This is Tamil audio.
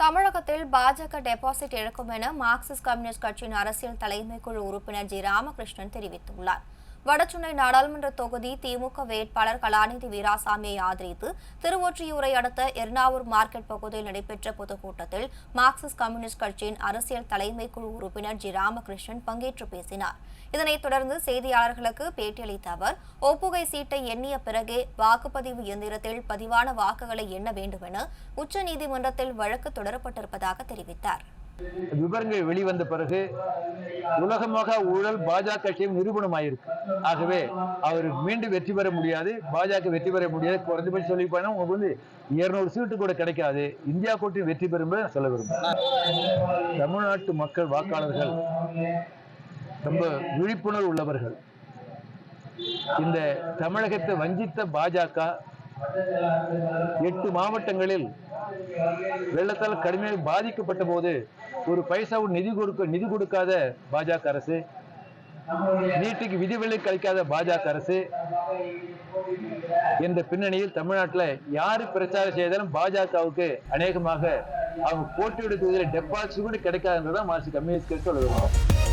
தமிழகத்தில் பாஜக டெபாசிட் இழக்கும் என மார்க்சிஸ்ட் கம்யூனிஸ்ட் கட்சியின் அரசியல் தலைமை குழு உறுப்பினர் ஜி. ராமகிருஷ்ணன் தெரிவித்துள்ளார். வடசுனை நாடாளுமன்ற தொகுதி திமுக வேட்பாளர் கலாநிதி வீராசாமியை ஆதரித்து திருவொற்றியூரை அடுத்த எர்ணாவூர் மார்க்கெட் பகுதியில் நடைபெற்ற பொதுக்கூட்டத்தில் மார்க்சிஸ்ட் கம்யூனிஸ்ட் கட்சியின் அரசியல் தலைமை குழு உறுப்பினர் ஜி ராமகிருஷ்ணன் பங்கேற்று பேசினார். இதனைத் தொடர்ந்து செய்தியாளர்களுக்கு பேட்டியளித்த அவர் ஒப்புகை சீட்டை எண்ணிய பிறகே வாக்குப்பதிவு இயந்திரத்தில் பதிவான வாக்குகளை எண்ண வேண்டுமென உச்சநீதிமன்றத்தில் வழக்கு தொடரப்பட்டிருப்பதாக தெரிவித்தார். விவரங்கள் வெளிவந்த பிறகு உலகமாக ஊழல் பாஜக கட்சியும் நிரூபணமாயிருக்கு. ஆகவே அவர் மீண்டும் வெற்றி பெற முடியாது பாஜக வெற்றி பெற முடியாது. குறைந்தபட்சம் சொல்லி போனால் உங்களுக்கு வந்து இருநூறு சீட்டு கூட கிடைக்காது. இந்தியா கூட்டணி வெற்றி பெறும் நான் சொல்ல விரும்புகிறேன். தமிழ்நாட்டு மக்கள் வாக்காளர்கள் ரொம்ப விழிப்புணர்வு உள்ளவர்கள். இந்த தமிழகத்தை வஞ்சித்த பாஜக எட்டு மாவட்டங்களில் வெள்ளத்தால் கடுமையாக பாதிக்கப்பட்ட போது ஒரு பைசாவும் நிதி கொடுக்க நிதி கொடுக்காத பாஜக அரசு. நீட்டுக்கு விதிவிலக்கு அளிக்காத பாஜக அரசு. என்ற பின்னணியில் தமிழ்நாட்டில் யாரு பிரச்சாரம் செய்தாலும் பாஜகவுக்கு அநேகமாக அவங்க போட்டியிட தொகுதியில் டெபாசிட் கூட கிடைக்காதுன்றதான் மார்க்சிஸ்ட் கம்யூனிஸ்ட் கட்சி சொல்லுவாங்க